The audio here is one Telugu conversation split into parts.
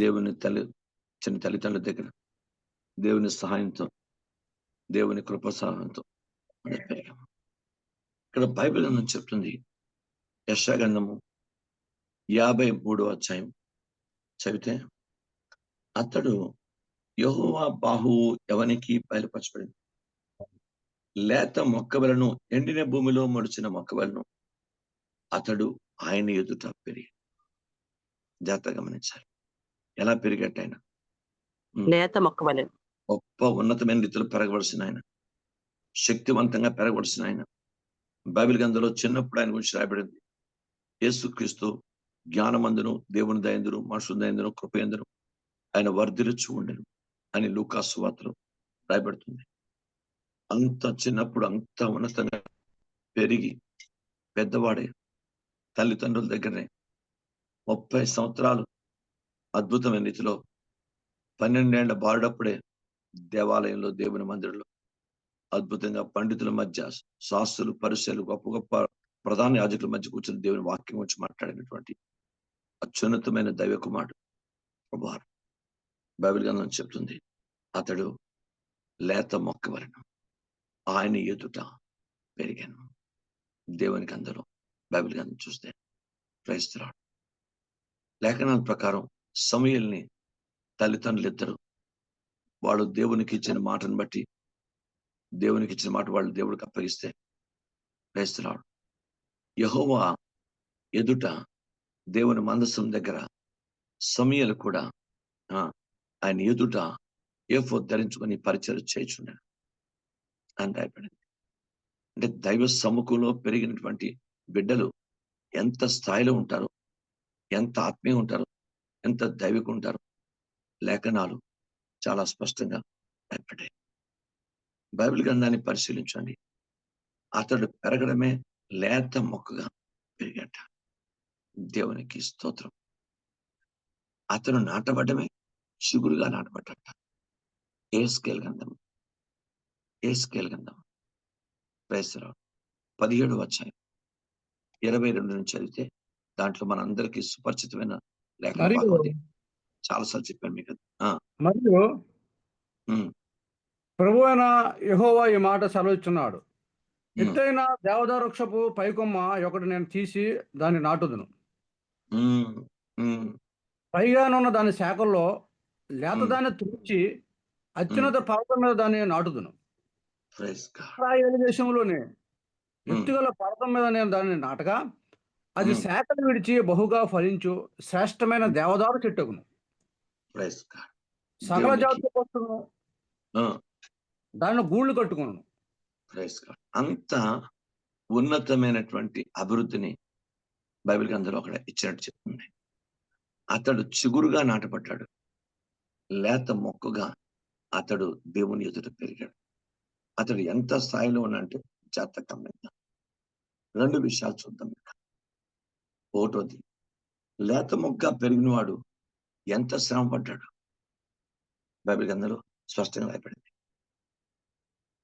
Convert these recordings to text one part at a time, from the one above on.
దేవుని తల్లి చిన్న తల్లిదండ్రుల దగ్గర దేవుని సహాయంతో దేవుని కృప సహాయంతో ఇక్కడ బైబిల్ గ్రంథం చెప్తుంది? యశాగంధము యాభై మూడో అధ్యాయం చదివితే అతడు యహోవా బాహువు ఎవనికి బయలుపరచబడింది? లేత మొక్కవలను ఎండిన భూమిలో మడిచిన మొక్కవలను అతడు ఆయన ఎదుట పెరిగి జాగ్రత్త గమనించాలి. ఎలా పెరిగట్టు ఆయన? వలె గొప్ప ఉన్నతమైన రీతిలో పెరగవలసిన ఆయన. శక్తివంతంగా పెరగవలసిన ఆయన. బైబిల్ గంధలో చిన్నప్పుడు ఆయన గురించి రాయబడింది. యేసుక్రీస్తు జ్ఞానమందును దేవుని దయందును మనుషుల దయందును కృపయందును ఆయన వర్ధిరుచు ఉండను అని లూకాసు వార్తలు రాయబడుతుంది. అంత చిన్నప్పుడు అంత ఉన్నతంగా పెరిగి పెద్దవాడే తల్లిదండ్రుల దగ్గరనే ముప్పై సంవత్సరాలు అద్భుతమైన రీతిలో పన్నెండేళ్ళ బారుడప్పుడే దేవాలయంలో దేవుని మందిరంలో అద్భుతంగా పండితుల మధ్య శాస్త్రులు పరిశీలు గొప్ప గొప్ప ప్రధాన యాజకుల మధ్య కూర్చుని దేవుని వాక్యం గురించి మాట్లాడినటువంటి అత్యున్నతమైన దైవ కుమారుడు ప్రభువారు. బైబిల్ గ్రంథం చెప్తుంది అతడు లేత మొక్క ఆయన ఎదుట పెరిగాను. దేవునికి అందరూ బైబిల్ గ్రంథం చూస్తే క్రైస్తరాడు లేఖనాల ప్రకారం సమయల్ని తల్లిదండ్రులు ఇద్దరు వాళ్ళు దేవునికి ఇచ్చిన మాటను బట్టి దేవునికి ఇచ్చిన మాట వాళ్ళు దేవుడికి అప్పగిస్తే వేస్తున్నాడు యహోవా ఎదుట దేవుని మందసం దగ్గర సమయలు కూడా ఆయన ఎదుట ఏఫో ధరించుకొని పరిచయం చేయించున్నాడు అని రాయబడింది. అంటే దైవ సముఖంలో పెరిగినటువంటి బిడ్డలు ఎంత స్థాయిలో ఉంటారో ఎంత ఆత్మీయ ఉంటారో ఎంత దైవికుంటారో లేఖనాలు చాలా స్పష్టంగా ఏర్పడ్డాయి బైబిల్ గ్రంథాన్ని పరిశీలించండి. అతడు పెరగడమే లేత మొక్కగా పెరిగట. దేవునికి స్తోత్రం. అతను నాటబడ్డమే చిగురుగా నాటబడ్డట. ఏ స్కేల్ గంధం ఏ స్కేల్ గంధం ప్రేసరావు పదిహేడు వచ్చాయి ఇరవై రెండు నుంచి చదివితే దాంట్లో మనందరికీ సుపరిచితమైన చాలాసార్లు చెప్పాను మీకు మరియు ప్రభు అయిన యహోవా ఈ మాట సెలవిస్తున్నాడు ఉమ్, ఎత్తైన దేవదారు వృక్షపు పైకొమ్మ ఒకటి నేను తీసి దాన్ని నాటుదును. పైగానున్న దాని శాఖల్లో లేత దాన్ని తుడిచి అత్యున్నత పర్వతం మీద దాన్ని నాటుదును. దేశంలోనే ఎత్తుగల పర్వతం మీద నేను దాన్ని నాటగా అది ఉమ్. శాఖలు విడిచి బహుగా ఫలించు శ్రేష్టమైన దేవదారు చెట్టుకును. సకల దేవునికి- జాతి పశువును ఆ, దానిలో గూళ్ళు కట్టుకున్నాను. అంత ఉన్నతమైనటువంటి అభివృద్ధిని బైబిల్ గ్రంథంలో అక్కడ ఇచ్చినట్టు చెప్తుంది. అతడు చిగురుగా నాటపడ్డాడు లేత మొక్కగా అతడు దేవుని ఎదుట పెరిగాడు. అతడు ఎంత స్థాయిలో ఉన్నంటే జాతకం మీద. రెండు విషయాలు చూద్దాం. ఇక్కడ ఒకటోది లేత మొక్క పెరిగినవాడు ఎంత శ్రమ పడ్డాడు బైబిల్ గ్రంథంలో స్పష్టంగా రాయబడింది.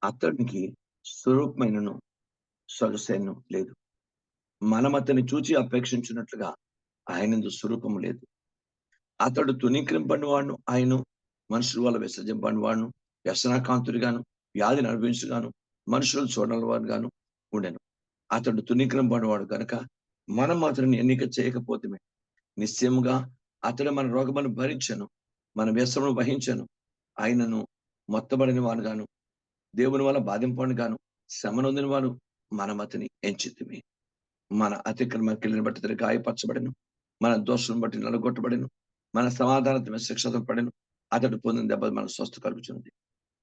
అతడికి స్వరూపమైనను సొగసైన లేదు. మనం అతన్ని చూచి అపేక్షించినట్లుగా ఆయనందు స్వరూపము లేదు. అతడు తునీకరింపని వాడును ఆయన మనుషుల వల్ల విసర్జింపని వాడును వ్యసనాకాంతుడిగాను వ్యాధిని అనుభవించుగాను మనుషులు చూడని వాడు గాను ఉండెను. అతడు తునీకరింపని వాడు కనుక మనం మాత్రం ఎన్నిక చేయకపోతే నిశ్చయముగా అతడు మన రోగమును భరించను మన వ్యసనము వహించను. ఆయనను మొత్తబడిన వాడుగాను దేవుని వల్ల బాధింపని గాను శ్రమనొందిన వాడు మనం అతని ఎంచితిమి. మన అతిక్రమ కిళ్ళని బట్టి అతడు గాయపరచబడను. మన దోషం బట్టి నలగొట్టబడను. మన సమాధానత శిక్షత పడను అతడు పొందిన దెబ్బ మన స్వస్థ కలుగుతున్నది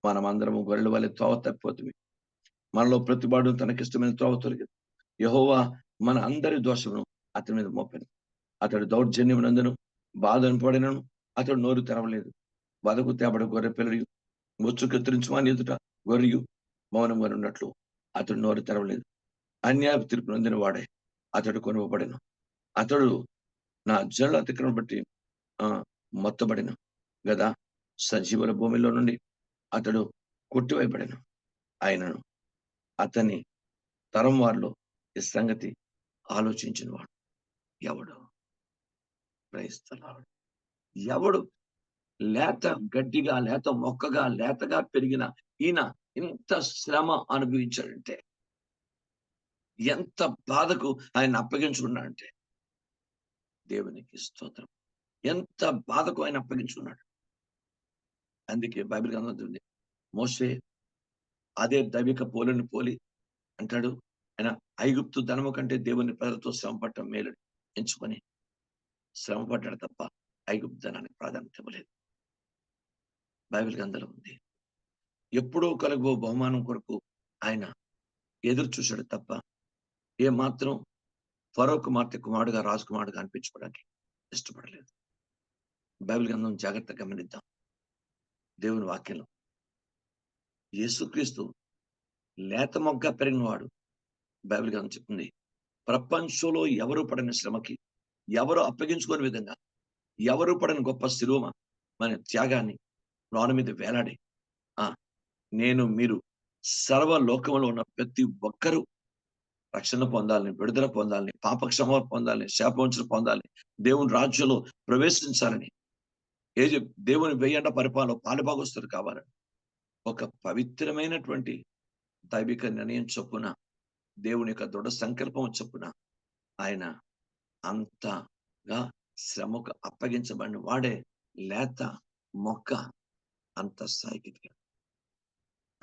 మనం అందరము గొర్రెల వల్ల త్రోవ తప్పిపోతుంది మనలో ప్రతివాడు తనకిష్టమైన త్రోవ తొలగింది యహోవా మన అందరి దోషమును అతని మీద మోపాను. అతడు దౌర్జన్యమునందును బాధను పడినను అతడు నోరు తెరవలేదు. బతుకు తేబడ గొర్రె పిల్లలు ముచ్చు కత్తిరించువాని ఎదుట గొర్రెయు మౌనంగా ఉన్నట్లు అతడు నోరు తెరవలేదు. అన్యాయ తీర్పు నొందిన వాడే అతడు కొనుగబడిన అతడు నా జల అతిక్రమం బట్టి ఆ మొత్తబడిన గదా? సజీవుల భూమిలో నుండి అతడు కొట్టివేయబడిన. ఆయనను అతని తరం వారిలో ఈ సంగతి ఆలోచించిన వాడు ఎవడు? క్రైస్తలాడు ఎవడు లేత గడ్డిగా లేత మొక్కగా లేతగా పెరిగిన ఈయన ఇంత శ్రమ అనుభవించాడంటే ఎంత బాధకు ఆయన అప్పగించుకున్నాడంటే దేవునికి స్తోత్రం. ఎంత బాధకు ఆయన అప్పగించుకున్నాడు. అందుకే బైబిల్ గ్రంథం ఉంది మోసే అదే దైవిక పోలిని పోలి అంటాడు. ఆయన ఐగుప్తు ధనము కంటే దేవుని ప్రజలతో శ్రమ పట్టడం మేలు ఎంచుకొని శ్రమ పడ్డాడు తప్ప ఐగుప్తు ధనానికి ప్రాధాన్యత ఇవ్వలేదు. బైబిల్ గంధలో ఉంది. ఎప్పుడో కలగబో బహుమానం కొరకు ఆయన ఎదురు చూశాడు తప్ప ఏ మాత్రం ఫరో కుమార్తె కుమారుడుగా రాజకుమారుడుగా అనిపించుకోవడానికి ఇష్టపడలేదు. బైబిల్ గ్రంథం జాగ్రత్తగా గమనిద్దాం. దేవుని వాక్యంలో యేసుక్రీస్తు లేత మొగ్గ పెరిగినవాడు. బైబిల్ గ్రంథం చెప్తుంది. ప్రపంచంలో ఎవరు పడిన శ్రమకి ఎవరు అప్పగించుకోని విధంగా ఎవరు పడిన గొప్ప శిరోమ మన త్యాగాన్ని ప్రాణం మీద వేలాడి. ఆ నేను మీరు సర్వ లోకంలో ఉన్న ప్రతి ఒక్కరూ రక్షణ పొందాలని విడుదల పొందాలని పాపక్షమ పొందాలని శాపవంచన పొందాలని దేవుని రాజ్యంలో ప్రవేశించాలని ఏది దేవుని వెయ్యంట పరిపాలన పాలుభాగొస్తారు కావాలని ఒక పవిత్రమైనటువంటి దైవిక నిర్ణయం చొప్పున దేవుని యొక్క దృఢ సంకల్పం చొప్పున ఆయన అంతగా శ్రమకు అప్పగించబడిన వాడే లేత మొక్క అంత స్థాయికి ఎదిగాడు.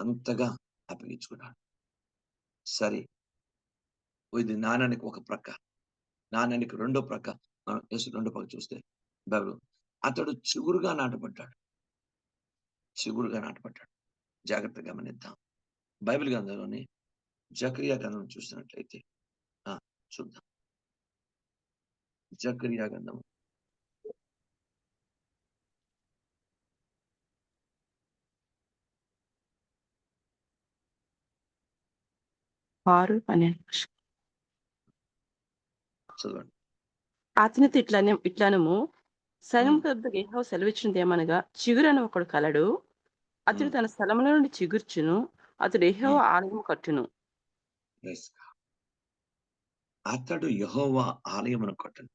అంతగా అప్పగించుకున్నాడు. సరే ఇది నాణానికి ఒక ప్రక్క. నాణానికి రెండో ప్రక్క. మనం రెండో ప్రక్క చూస్తే బైబిల్ అతడు చిగురుగా నాటపడ్డాడు చిగురుగా నాటపడ్డాడు జాగ్రత్తగా గమనిద్దాం. బైబిల్ గ్రంథంలోని జకరియా గ్రంథం చూసినట్లయితే చూద్దాం జకరియా గ్రంథం ఆరు పన్నెండు చదవండి అతనితో ఇట్లనే ఇట్లనము సైన్యం గేహో సెలవిచ్చినది ఏమనగా చిగురని ఒకడు కలడు అతడు. తన స్థలంలో నుండి చిగుర్చును అతడు ఏహో. ఆలయం కట్టును. అతడు యహోవా ఆలయమును కొట్టను.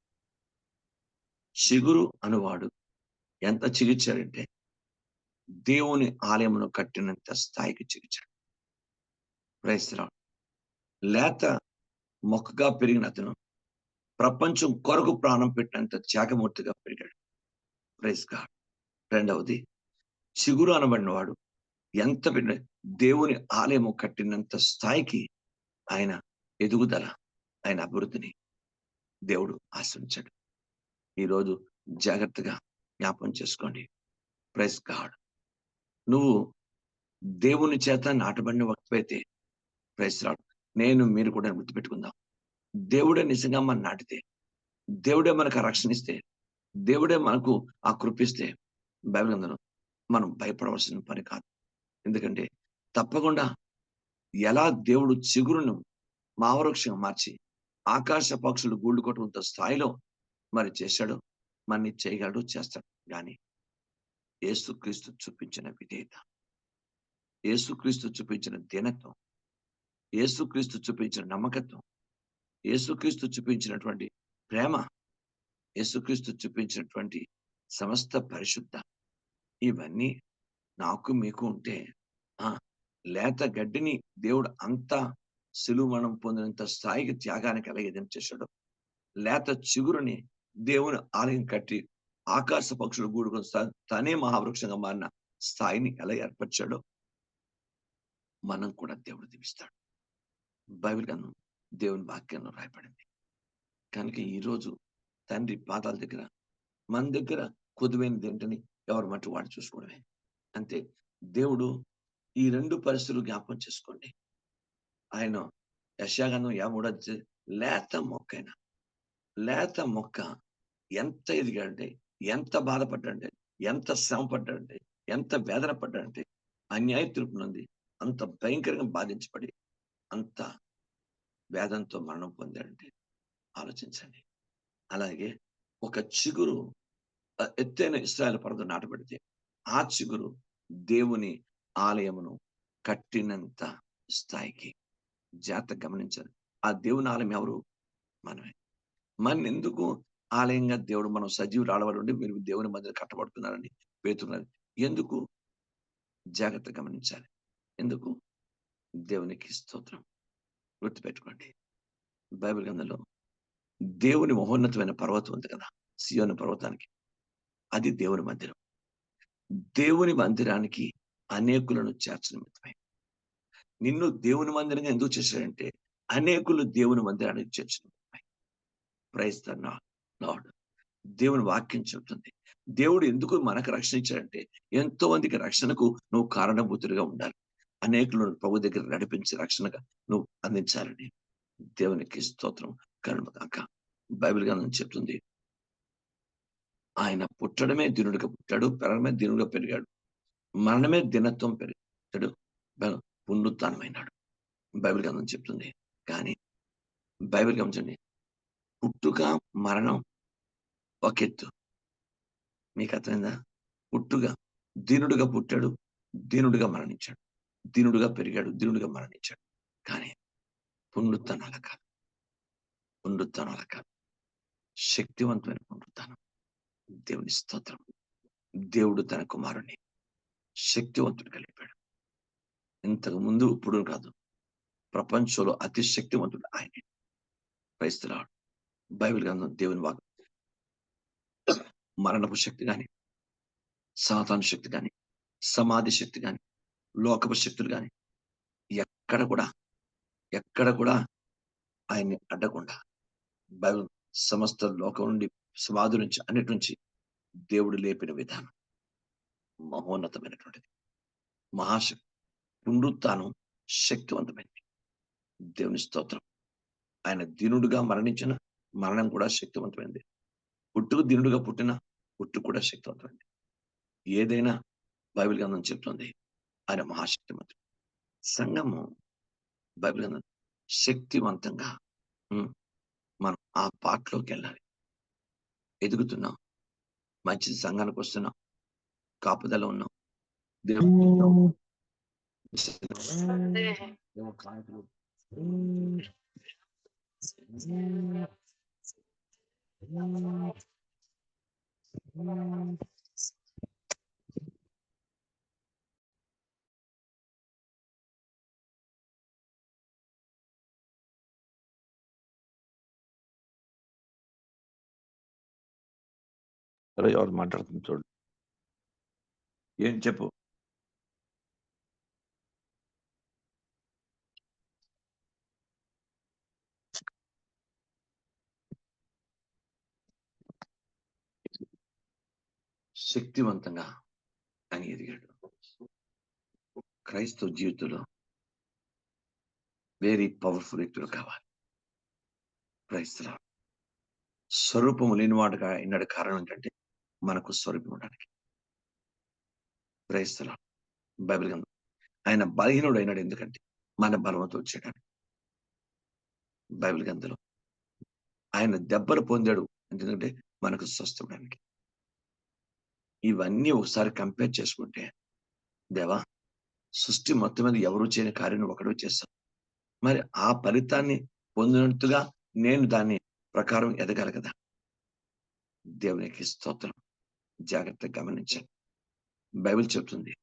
చిగురు అనువాడు ఎంత చిగిచ్చాడంటే దేవుని ఆలయమును కట్టినంత స్థాయికి చిగిర్చాడు ప్రైస్తరా లేత మొక్కగా పెరిగిన అతను ప్రపంచం కొరకు ప్రాణం పెట్టినంత త్యాగమూర్తిగా పెరిగాడు. ప్రైస్ గాడ్ రెండవది చిగురు అనబడినవాడు ఎంత పెరిగిన దేవుని ఆలయము కట్టినంత స్థాయికి ఆయన ఎదుగుదల ఆయన అభివృద్ధిని దేవుడు ఆశ్రయించాడు ఈరోజు జాగ్రత్తగా జ్ఞాపం చేసుకోండి. Praise God. నువ్వు దేవుని చేత నాటబడిన వ్యక్తి ప్రైస్ రాడ్. నేను మీరు కూడా గుర్తుపెట్టుకుందాం. దేవుడే నిజంగా మనం నాటితే దేవుడే మనకు ఆ రక్షణ ఇస్తే దేవుడే మనకు ఆ కృపిస్తే బైబిల్ మనం భయపడవలసిన పని కాదు. ఎందుకంటే తప్పకుండా ఎలా దేవుడు చిగురును మావృక్షంగా మార్చి ఆకాశ పక్షులు గూళ్ళు కొట్టుకుంత స్థాయిలో మరి చేశాడు మన్ని చేయగలడు చేస్తాడు. కానీ ఏసుక్రీస్తు చూపించిన విధేయత ఏసుక్రీస్తు చూపించిన దీనత్వం ఏసుక్రీస్తు చూపించిన నమ్మకత్వం ఏసుక్రీస్తు చూపించినటువంటి ప్రేమ యేసుక్రీస్తు చూపించినటువంటి సమస్త పరిశుద్ధ ఇవన్నీ నాకు మీకు ఉంటే ఆ లేత గడ్డిని దేవుడు అంతా సులువు మనం పొందినంత స్థాయికి త్యాగానికి ఎలా ఏదైనా చేశాడు. లేత చిగురుని దేవుని ఆలయం కట్టి ఆకాశ పక్షులు గూడుకొని తనే మహావృక్షంగా మారిన స్థాయిని ఎలా ఏర్పరిచాడో మనం కూడా దేవుడు దీవిస్తాడు. బైబిల్ గ్రంథం దేవుని వాక్యంలో రాయబడింది. కనుక ఈ రోజు తండ్రి పాదాల దగ్గర మన దగ్గర కొద్దువైనది ఏంటని ఎవరు మట్టి వాడు చూసుకోవడమే. అంతే దేవుడు ఈ రెండు పరిస్థితులు జ్ఞాపకం చేసుకోండి. ఆయన యశాగనం యామూడ లేత మొక్కైన లేత మొక్క ఎంత ఎదిగాడంటే ఎంత బాధపడ్డాడంటే ఎంత శ్రమ పడ్డాడంటే ఎంత వేదన పడ్డాడంటే అన్యాయ తీర్పు నుండి అంత భయంకరంగా బాధించబడి అంత వేదంతో మరణం పొందాడంటే ఆలోచించండి. అలాగే ఒక చిగురు ఎత్తైన ఇస్రాయల్ పర్వతం నాటబడితే ఆ చిగురు దేవుని ఆలయమును కట్టినంత స్థాయికి జాగ్రత్త గమనించాలి. ఆ దేవుని ఆలయం ఎవరు? మనమే. మన ఎందుకు ఆలయంగా దేవుడు మనం సజీవులు ఆడవాడు ఉండి మీరు దేవుని మధ్య కట్టబడుతున్నారని పేతున్నారు? ఎందుకు? జాగ్రత్త గమనించాలి. ఎందుకు? దేవునికి స్తోత్రం. గుర్తుపెట్టుకోండి. బైబిల్ గ్రంథంలో దేవుని మహోన్నతమైన పర్వతం ఉంది కదా సియోని పర్వతానికి. అది దేవుని మందిరం. దేవుని మందిరానికి అనేకులను చేర్చడం మిత్తమై నిన్ను దేవుని మందిరంగా ఎందుకు చేశాడంటే అనేకులు దేవుని మందిరానికి చేర్చడం ప్రైజ్ లార్డ్ దేవుని వాక్యం చెబుతుంది. దేవుడు ఎందుకు మనకు రక్షణ ఇచ్చాడంటే ఎంతో మందికి రక్షణకు నువ్వు కారణభూతుడిగా ఉండాలి. అనేకులను ప్రభు దగ్గర నడిపించి రక్షణగా నువ్వు అందించాలని దేవునికి స్తోత్రం. కరుణకాక బైబిల్ గ్రంథం చెప్తుంది. ఆయన పుట్టడమే దినుడిగా పుట్టాడు పెరగడమే దీనుడిగా పెరిగాడు. మరణమే దినత్వం పెరిగాడు పునరుత్నమైనాడు. బైబిల్ గ్రంథం చెప్తుంది. కానీ బైబిల్ గమనించండి పుట్టుక మరణం ఒక ఎత్తు. మీకు అర్థమైందా? పుట్టుగా దీనుడుగా పుట్టాడు దీనుడుగా మరణించాడు. దీనుడుగా పెరిగాడు దీనుడుగా మరణించాడు. కానీ పునరుత్నాల కాదు. పునరుత్నాల కాదు. శక్తివంతమైన పునరుత్నం. దేవుని స్తోత్రం. దేవుడు తన కుమారుని శక్తివంతుడు కలిపాడు ఇంతకు ముందు ఇప్పుడు కాదు. ప్రపంచంలో అతి శక్తివంతుడు ఆయన. క్రైస్తలాడు బైబిల్ గ్రంథం దేవుని వాక్ మరణపు శక్తి కానీ సాతాను శక్తి కానీ సమాధి శక్తి కానీ లోకపు శక్తులు కానీ ఎక్కడ కూడా ఎక్కడ కూడా ఆయన్ని అడ్డకుండా బైబిల్ సమస్త లోకం నుండి సమాధి నుంచి అన్నిటి నుంచి దేవుడు లేపిన విధానం. మహోన్నతమైనటువంటిది. మహాశక్తి పునరుత్నం శక్తివంతమైనది దేవుని స్తోత్రం. ఆయన దీనుడుగా మరణించిన మరణం కూడా శక్తివంతమైనది పుట్టుకు దీనుడుగా పుట్టిన పుట్టు కూడా శక్తివంతమైనది ఏదైనా బైబిల్ గ్రంథం చెప్తుంది ఆయన మహాశక్తివంతుడు సంఘము బైబిల్ గ్రంథం శక్తివంతంగా మనం ఆ పాటలోకి వెళ్ళాలి. ఎదుగుతున్నాం. మంచి సంఘానికి వస్తున్నాం. కాపుదల ఉన్నాం. దేవుడు ఎవరు మాట్లాడుతుంది చూడు. ఏం చెప్పు. శక్తివంతంగా అని ఎదిగాడు. క్రైస్తవ జీవితంలో వెరీ పవర్ఫుల్ వ్యక్తులు కావాలి. క్రైస్తవ స్వరూపము లేనివాడుగా అయినాడు కారణం ఏంటంటే మనకు స్వరూపం ఉండడానికి. క్రైస్తవ బైబిల్ గ్రంథం ఆయన బలహీనుడు అయినాడు ఎందుకంటే మన బలవంతం చేయడానికి బైబిల్ గ్రంథంలో ఆయన దెబ్బలు పొందాడు ఎందుకంటే మనకు స్వస్థపడానికి. ఇవన్నీ ఒకసారి కంపేర్ చేసుకుంటే దేవా సృష్టి మొత్తం మీద ఎవరు చేయని కార్యం ఒకడు చేస్తాను మరి ఆ ఫలితాన్ని పొందినట్టుగా నేను దాన్ని ప్రకారం ఎదగాలి కదా. దేవునికి స్తోత్రం. జాగ్రత్తగా గమనించండి. బైబిల్ చెప్తుంది.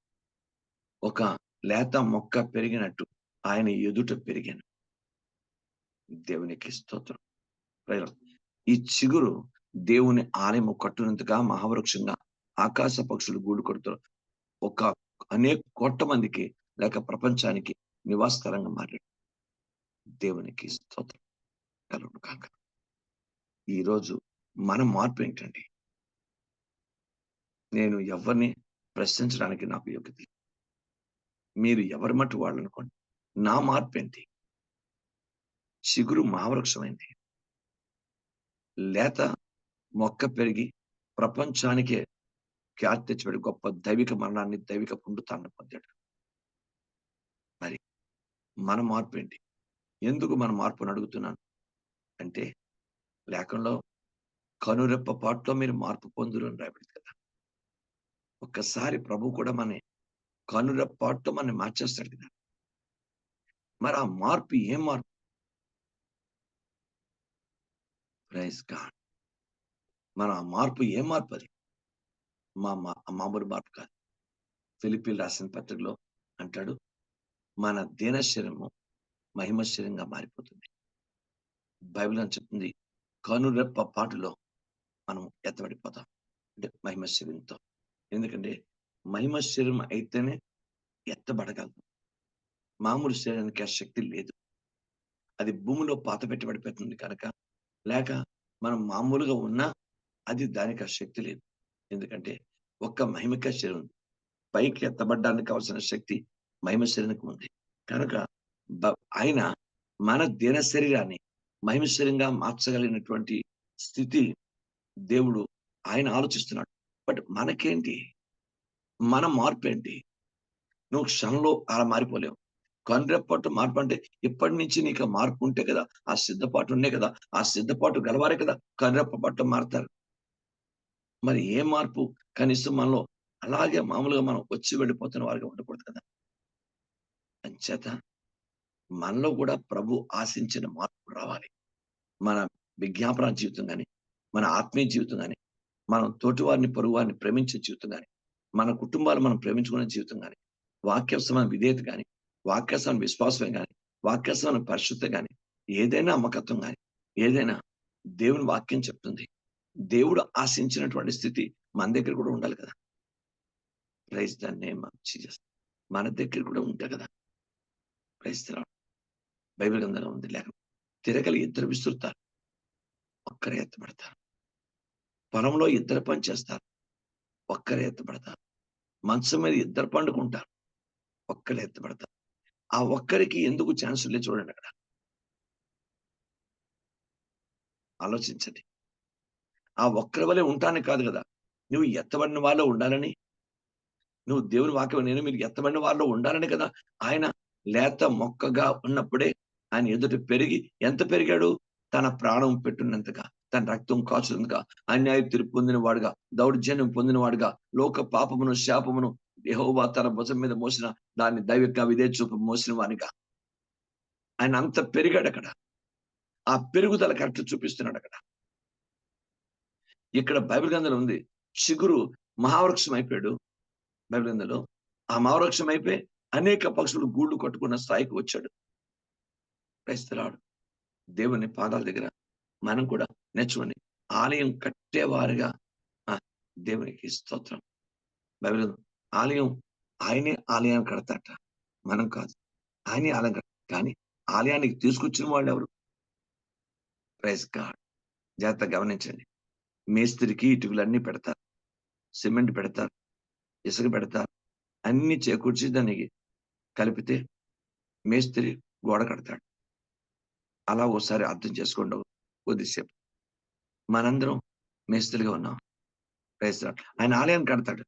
ఒక లేత మొక్క పెరిగినట్టు ఆయన ఎదుట పెరిగాను. దేవునికి స్తోత్రం. ఈ చిగురు దేవుని ఆలయము కట్టునంతగా మహావృక్షంగా ఆకాశ పక్షులు గూడు కొడుతూ ఒక అనేక కోట్ల మందికి లేక ప్రపంచానికి నివాసకరంగా మారాడు. దేవునికి స్తోత్రం. కలుగును కాక ఈరోజు మన మార్పు ఏంటండి? నేను ఎవరిని ప్రశ్నించడానికి నాకు యోగ్యత మీరు ఎవరి మట్టు వాళ్ళనుకోండి. నా మార్పు ఏంటి? చిగురు మహావృక్షమైంది లేత మొక్క పెరిగి ప్రపంచానికే ఖ్యాతి తెచ్చిపెట్టి గొప్ప దైవిక మరణాన్ని దైవిక పుండుతాన్ని పొందాడు. మరి మన మార్పు ఏంటి? ఎందుకు మన మార్పును అడుగుతున్నాను? అంటే లేఖంలో కనురెప్ప పాటలో మీరు మార్పు పొందురు అని రాబడింది ఒక్కసారి ప్రభు కూడా మన కనురెప్ప పాటలో మన మార్చేస్తాడు కదా. మరి ఆ మార్పు ఏం మార్పు? ప్రైజ్ గాడ్ మన ఆ మార్పు ఏం మార్పు అది? మా మామూలు మార్పు కాదు. ఫిలిపీలు రాసిన పత్రికలో అంటాడు మన దీనశరీరము మహిమశరీరంగా మారిపోతుంది. బైబిల్ అని చెప్తుంది కనురెప్ప పాటులో మనం ఎత్తబడిపోతాం. అంటే మహిమ శరీరంతో ఎందుకంటే మహిమ శరీరం అయితేనే ఎత్తబడగలదు. మామూలు శరీరానికి ఆ శక్తి లేదు. అది భూమిలో పాత పెట్టబడిపోతుంది కనుక లేక మనం మామూలుగా ఉన్నా అది దానికి ఆ శక్తి లేదు. ఎందుకంటే ఒక్క మహిమక శరీరం పైకి ఎత్తబడడానికి కావాల్సిన శక్తి మహిమ శరీరానికి ఉంది. కనుక ఆయన మన దిన శరీరాన్ని మహిమ శరీరంగా మార్చగలిగినటువంటి స్థితి దేవుడు ఆయన ఆలోచిస్తున్నాడు. బట్ మనకేంటి? మన మార్పు ఏంటి నువ్వు క్షణంలో అలా మారిపోలేవు. కనురెప్పట్టు మార్పు అంటే ఇప్పటి నుంచి నీకు మార్పు ఉంటే కదా ఆ సిద్ధపాటు ఉండే కదా ఆ సిద్ధపాటు గలవారే కదా కనురెప్ప పట్టు మారుతారు. మరి ఏ మార్పు కనీసం మనలో అలాగే మామూలుగా మనం వచ్చి వెళ్ళిపోతున్న వారిగా ఉండకూడదు కదా. అంచేత మనలో కూడా ప్రభు ఆశించిన మార్పు రావాలి. మన విజ్ఞాపన జీవితం కానీ మన ఆత్మీయ జీవితం కానీ మనం తోటివారిని పొరుగువారిని పొరుగు వారిని ప్రేమించే జీవితం కానీ మన కుటుంబాలు మనం ప్రేమించుకునే జీవితం కానీ వాక్యసమైన విధేయత కానీ వాక్యసమైన విశ్వాసమే కానీ వాక్యసమైన పరిశుద్ధ కానీ ఏదైనా అమ్మకత్వం కానీ ఏదైనా దేవుని వాక్యం చెప్తుంది. దేవుడు ఆశించినటువంటి స్థితి మన దగ్గర కూడా ఉండాలి కదా. ప్రైజ్ దాన్ని నేమ్ మన దగ్గర కూడా ఉంటాయి కదా. ప్రైజ్ బైబిల్ గ్రంథంలో ఉంది లేక తిరగలి ఇద్దరు విస్తురుతారు ఒక్కరే ఎత్తబడతారు. పొలంలో ఇద్దరు పని చేస్తారు. ఒక్కరే ఎత్తపడతారు. మంచం మీద ఇద్దరు పండుకుంటారు. ఒక్కరే ఎత్తపడతారు. ఆ ఒక్కరికి ఎందుకు ఛాన్స్ లేదు చూడండి అక్కడ. ఆలోచించండి. ఆ ఒక్కరి వలె ఉంటానే కాదు కదా. నువ్వు ఎత్తబడిన వాళ్ళలో ఉండాలని. నువ్వు దేవుని వాక్యం నేను మీరు ఎత్తబడిన వాళ్ళలో ఉండాలని కదా. ఆయన లేత మొక్కగా ఉన్నప్పుడే ఆయన ఎదుట పెరిగి ఎంత పెరిగాడు? తన ప్రాణం పెట్టున్నంతగా తన రక్తం కాచునంతగా అన్యాయ తీర్పు పొందిన వాడుగా దౌర్జన్యం పొందినవాడుగా లోక పాపమును శాపమును యహోబా తన భుజం మీద మోసిన దాన్ని దైవిక విదే చూపు మోసిన వానిగా. ఆయన అంత పెరిగాడు అక్కడ ఆ పెరుగుదల కరెక్ట్ చూపిస్తున్నాడు అక్కడ ఇక్కడ బైబిల్ గ్రంథంలో ఉంది చిగురు మహావృక్షం అయిపోయాడు బైబిల్ గ్రంథంలో ఆ మహావృక్షం అయిపోయి అనేక పక్షులు గూళ్ళు కట్టుకున్న స్థాయికి వచ్చాడు. క్రైస్తలాడు దేవుని పాదాల దగ్గర మనం కూడా నేర్చుకోండి. ఆలయం కట్టేవారుగా. ఆ, దేవునికి స్తోత్రం. బైబిల్ ఆలయం ఆయనే ఆలయాన్ని కడతాట మనం కాదు. ఆయనే ఆలయం కడతాడు కానీ ఆలయానికి తీసుకొచ్చిన వాళ్ళు ఎవరు? ప్రైజ్ గాడ్ జాగ్రత్త గమనించండి. మేస్త్రికి ఇటుకలన్నీ పెడతారు. సిమెంట్ పెడతారు. ఇసుక పెడతారు. అన్ని చేకూర్చి దానికి కలిపితే మేస్త్రి గోడ కడతాడు. అలా ఒకసారి అర్థం చేసుకోండి కొద్దిసేపు. మనందరం మేస్త్రిగా ఉన్నాం. ప్రైజ్ ఆయన ఆలయాన్ని కడతాడు.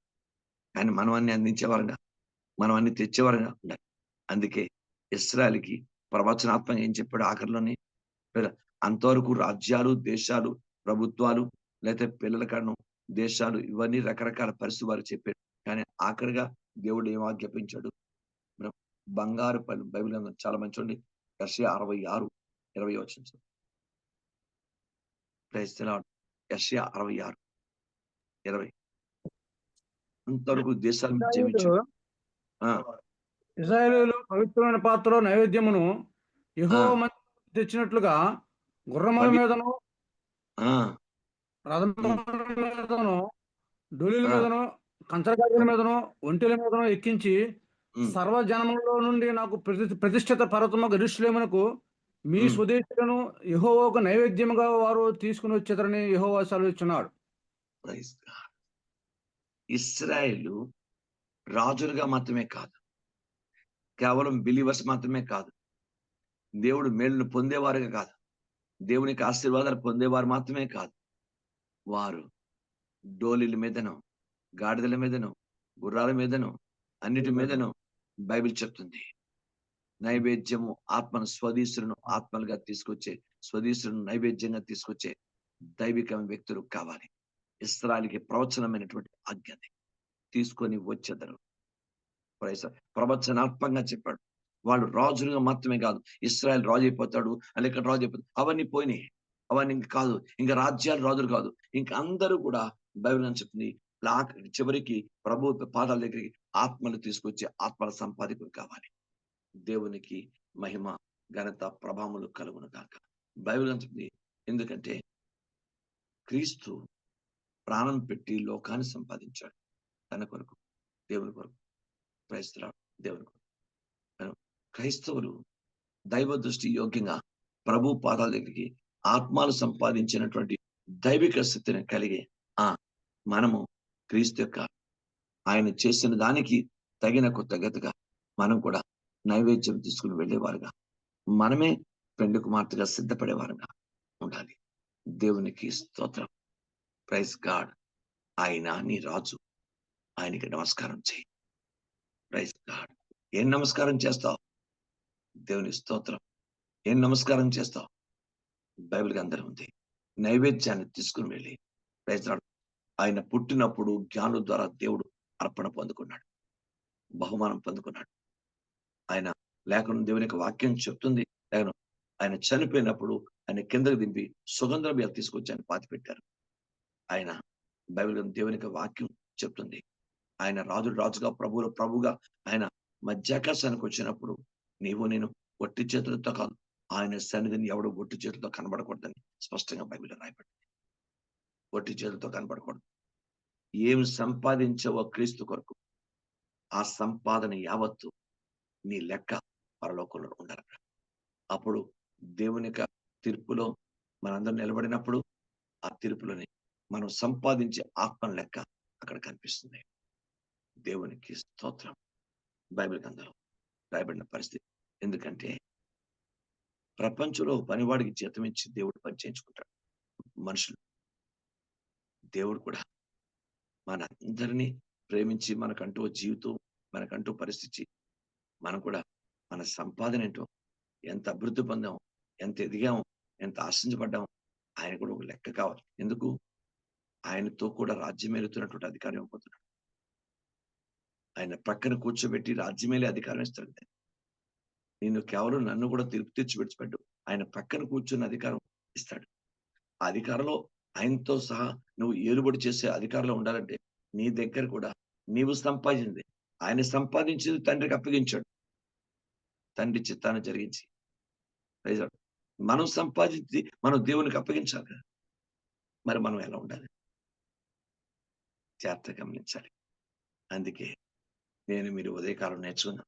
ఆయన మనం అన్ని అందించేవారుగా మనం అన్ని తెచ్చేవారుగా ఉండాలి. అందుకే ఇస్రాయల్కి ప్రవచనాత్మకంగా ఏం చెప్పాడు ఆఖరిలోని అంతవరకు రాజ్యాలు దేశాలు ప్రభుత్వాలు లేకపోతే పిల్లల కారణం దేశాలు ఇవన్నీ రకరకాల పరిస్థితి వారు చెప్పాడు కానీ ఆఖరిగా దేవుడు ఏం ఆజ్ఞాపించాడు? బంగారు బైబిల్ చాలా మంచి చూడండి. యెషయా అరవై ఆరు ఇరవై యషయా అరవై ఆరు. ఇరవై. అంతవరకు పవిత్రమైన పాత్రలో నైవేద్యమును తెచ్చినట్లుగా గుర్రముల మీదను రథముల మీదను డోలీల. మీదను కంచరగాజుల మీదను ఒంటెల మీదను ఎక్కించి ఉమ్, సర్వజనములలో నుండి నాకు ప్రతి ప్రతిష్ఠిత పర్వతము గరిష్ఠులేమునకు మీ. స్వదేశులను యెహోవాకు నైవేద్యముగా వారు తీసుకుని వచ్చేదరని యెహోవా సెలవిచ్చున్నాడు. ఇస్రాయేలు రాజులుగా మాత్రమే కాదు కేవలం బిలీవర్స్ మాత్రమే కాదు దేవుడు మేలును పొందేవారుగా కాదు దేవునికి ఆశీర్వాదాలు పొందేవారు మాత్రమే కాదు వారు డోలీల మీదను గాడిదల మీదను గుర్రాల మీదను అన్నిటి మీదను బైబిల్ చెప్తుంది నైవేద్యము ఆత్మను స్వదీసులను ఆత్మలుగా తీసుకొచ్చే స్వదీసులను నైవేద్యంగా తీసుకొచ్చే దైవిక వ్యక్తులు కావాలి. ఇస్రాయల్కి ప్రవచనమైనటువంటి ఆజ్ఞని తీసుకొని వచ్చేదరు ప్రవచనాత్మకంగా చెప్పాడు. వాళ్ళు రాజులుగా మాత్రమే కాదు ఇస్రాయల్ రాజు అయిపోతాడు లేక రాజు అయిపోతాడు అవన్నీ పోయినాయి. అవన్నీ ఇంకా కాదు ఇంకా రాజ్యాలు రాజులు కాదు. ఇంకా అందరూ కూడా బైబిల్ అని చెప్తుంది చివరికి ప్రభు పాదాల దగ్గరికి ఆత్మలు తీసుకొచ్చి ఆత్మల సంపాదకులు కావాలి. దేవునికి మహిమ ఘనత ప్రభావములు కలుగును కాక బైబిల్ అంటుంది ఎందుకంటే క్రీస్తు ప్రాణం పెట్టి లోకాన్ని సంపాదించాడు. తన కొరకు దేవుని కొరకు. క్రైస్తవ దేవుని కొరకు. క్రైస్తవులు దైవ దృష్టి యోగ్యంగా ప్రభు పాదాల దగ్గరికి ఆత్మాలు సంపాదించినటువంటి దైవిక స్థితిని కలిగి ఆ మనము క్రీస్తు యొక్క ఆయన చేసిన దానికి తగిన కొత్తగతగా మనం కూడా నైవేద్యం తీసుకుని వెళ్ళేవారుగా. మనమే పెండు కుమార్తెగా సిద్ధపడేవారుగా ఉండాలి. దేవునికి స్తోత్రం. Praise God. ఆయన నీ రాజు. ఆయనకి నమస్కారం చేయి ప్రైజ్ గాడ్. ఏం నమస్కారం చేస్తావు? దేవుని స్తోత్రం. ఏం నమస్కారం చేస్తావు? బైబిల్ అందరం ఉంది. నైవేద్యాన్ని తీసుకుని వెళ్ళి ప్రైజ్ ఆయన పుట్టినప్పుడు జ్ఞానం ద్వారా దేవుడు అర్పణ పొందుకున్నాడు. బహుమానం పొందుకున్నాడు. ఆయన లేఖనం దేవుని యొక్క వాక్యం చెప్తుంది. లేఖనం ఆయన చనిపోయినప్పుడు ఆయన కిందకు దింపి సుగంధ బియ్యాలు తీసుకొచ్చి ఆయన పాతి పెట్టారు. ఆయన బైబిల్ దేవునికి దేవుని యొక్క వాక్యం చెప్తుంది. ఆయన రాజు రాజుగా ప్రభువులు ప్రభుగా ఆయన మధ్యాకాశానికి వచ్చినప్పుడు నీవు నేను ఒట్టి చేతులతో కాదు ఆయన సన్నిధిని ఎవడు ఒట్టి చేతులతో కనబడకూడదని స్పష్టంగా బైబిల్లో రాయబడింది. ఒట్టి చేతులతో కనబడకూడదు. ఏం సంపాదించవో క్రీస్తు కొరకు ఆ సంపాదన యావత్తు నీ లెక్క పరలోకంలో ఉండాలి. అప్పుడు దేవుని యొక్క తీర్పులో మనందరం నిలబడినప్పుడు ఆ తీర్పులోని మనం సంపాదించే ఆత్మ లెక్క అక్కడ కనిపిస్తుంది. దేవునికి స్తోత్రం. బైబిల్ గ్రంథంలో రాయబడిన పరిస్థితి ఎందుకంటే ప్రపంచంలో పనివాడికి జీతం ఇచ్చి దేవుడు పని చేయించుకుంటాడు. మనుషులు. దేవుడు కూడా మన అందరినీ ప్రేమించి మనకంటూ జీవితం మనకంటూ పరిస్థితి మనం కూడా మన సంపాదన ఏంటో ఎంత అభివృద్ధి పొందాం ఎంత ఎదిగాం ఎంత ఆశించబడ్డాం ఆయన కూడా ఒక లెక్క కావాలి. ఎందుకు? ఆయనతో కూడా రాజ్యమేలుతున్నటువంటి అధికారం ఇవ్వబోతున్నాడు. ఆయన ప్రక్కన కూర్చోబెట్టి రాజ్యమేలే అధికారం ఇస్తాడు. నేను కేవలం నన్ను కూడా తీర్పు తీర్చి విడిచిపెట్టు ఆయన పక్కన కూర్చున్న అధికారం ఇస్తాడు. ఆ అధికారంలో ఆయనతో సహా నువ్వు ఏలుబడి చేసే అధికారంలో ఉండాలంటే నీ దగ్గర కూడా నీవు సంపాదించింది. ఆయన సంపాదించింది తండ్రికి అప్పగించాడు. తండ్రి చిత్తాన్ని జరిగించి. మనం సంపాదించి మనం దేవునికి అప్పగించాలి కదా. మరి మనం ఎలా ఉండాలి? జాగ్రత్త గమనించాలి. అందుకే నేను మీరు ఉదయకాలం నేర్చుకున్నా.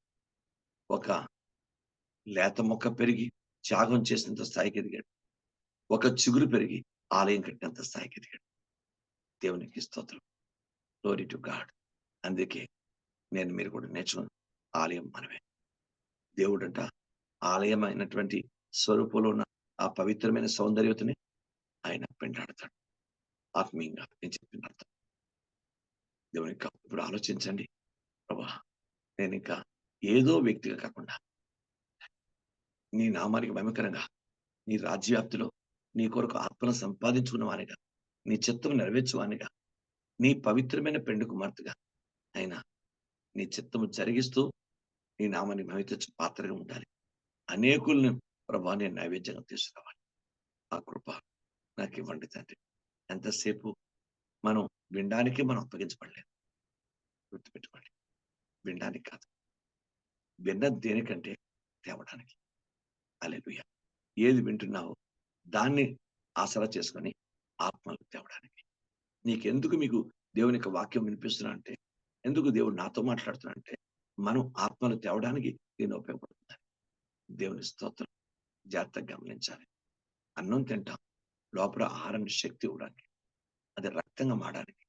ఒక లేత మొక్క పెరిగి త్యాగం చేసినంత స్థాయికి ఎదిగాడు. ఒక చిగురు పెరిగి ఆలయం కట్టినంత స్థాయికి ఎదిగాడు. దేవునికి స్తోత్రం. గ్లోరీ టు గాడ్ అందుకే నేను మీరు కూడా నేర్చుకున్నాను ఆలయం మనమే. దేవుడంట. ఆలయమైనటువంటి స్వరూపంలో ఉన్న ఆ పవిత్రమైన సౌందర్యతని ఆయన పెంటాడతాడు. ఆత్మీయంగా నేను చెప్పిన అర్థం దేవుని ఇంకా ఇప్పుడు ఆలోచించండి. ప్రభా నేను ఇంకా ఏదో వ్యక్తిగా కాకుండా నీ నామానికి మహిమకరంగా నీ రాజ్యవ్యాప్తిలో నీ కొరకు ఆత్మను సంపాదించుకున్న వానిగా నీ చిత్తం నెరవేర్చువానిగా నీ పవిత్రమైన పెండు కుమార్తెగా అయినా నీ చిత్తము జరిగిస్తూ నీ నామాన్ని మేమైతే పాత్రగా ఉండాలి. అనేకుల్ని ప్రభా నేను నైవేద్యంగా తీసుకురావాలి. ఆ కృప నాకు ఇవ్వండి తండ్రి. ఎంతసేపు మనం వినడానికి మనం అప్పగించబడలేదు. గుర్తుపెట్టుకోండి. వినడానికి కాదు. విన్న దేనికంటే తేవడానికి. అలెలుయ ఏది వింటున్నావో దాన్ని ఆసరా చేసుకొని ఆత్మలకు తేవడానికి. నీకెందుకు మీకు దేవుని యొక్క వాక్యం వినిపిస్తున్నా అంటే ఎందుకు దేవుడు నాతో మాట్లాడుతున్నా అంటే మనం ఆత్మలు తేవడానికి దీన్ని ఉపయోగపడుతుంది. దేవుని స్తోత్రం జాగ్రత్తగా గమనించాలి. అన్నం తింటాం. లోపల ఆహారాన్ని శక్తి ఇవ్వడానికి అది రక్తంగా మారడానికి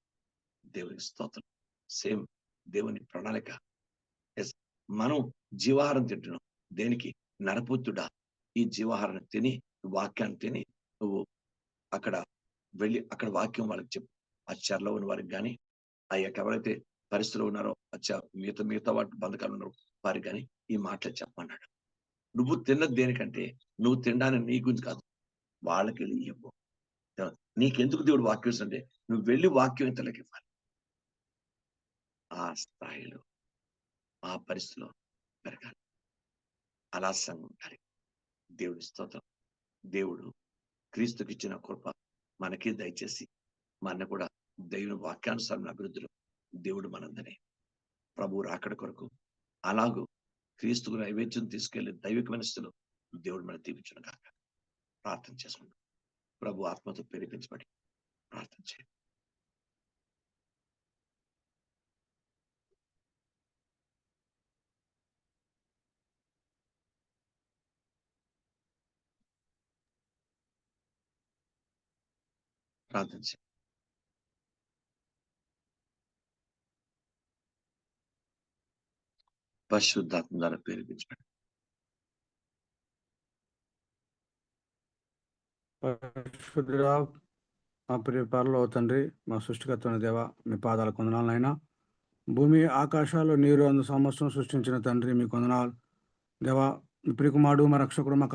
దేవుని స్తోత్రం సేమ్ దేవుని ప్రణాళిక. మనం జీవాహారం తింటున్నాం. దేనికి? నరపుత్తుడా ఈ జీవాహారం తిని వాక్యాన్ని తిని నువ్వు అక్కడ వెళ్ళి అక్కడ వాక్యం వాళ్ళకి చెప్పు. ఆ చెరలో ఉన్న వారికి కానీ ఆ యొక్క ఎవరైతే పరిస్థితులు ఉన్నారో ఆ మిగతా మిగతా వాటి బంధకాలు ఉన్నారో వారికి కానీ ఈ మాటలు చెప్పమన్నాడు. నువ్వు తిన్నది దేనికంటే నువ్వు తినడానికి నీ గురించి కాదు వాళ్ళకి వెళ్ళి ఇవ్వు. నీకెందుకు దేవుడు వాక్యం ఇస్తుంటే నువ్వు వెళ్ళి వాక్యం ఇతరులకు ఇవ్వాలి. ఆ స్థాయిలో ఆ పరిస్థితిలో పెరగాలి. అలా సంఘం ఉండాలి. దేవుడి స్తోత్రం. దేవుడు క్రీస్తుకి ఇచ్చిన కృప మనకి దయచేసి మన కూడా దేవుని వాక్యానుసారం అభివృద్ధిలో దేవుడు మనందనే ప్రభు రాకడ కొరకు అలాగూ క్రీస్తు నైవేద్యం తీసుకెళ్ళి దైవికమైన స్థితిలో దేవుడు మన దీవించును కాక ప్రార్థన చేసుకుంటాం ప్రభు ఆత్మతో ప్రేరేపించబడి ప్రార్థన చేయండి ప్రార్థన పరిశుద్ధాత్మ ద్వారా పరిశుద్ధుడా మా ప్రియ తండ్రి మా సృష్టికర్తన దేవ మీ పాదాల కొందనాలనైనా భూమి ఆకాశాలు నీరు అందు సంవత్సరం సృష్టించిన తండ్రి మీ కొందనాలు. దేవ మీ ప్రియకుమారుడు మా రక్షకుడు మా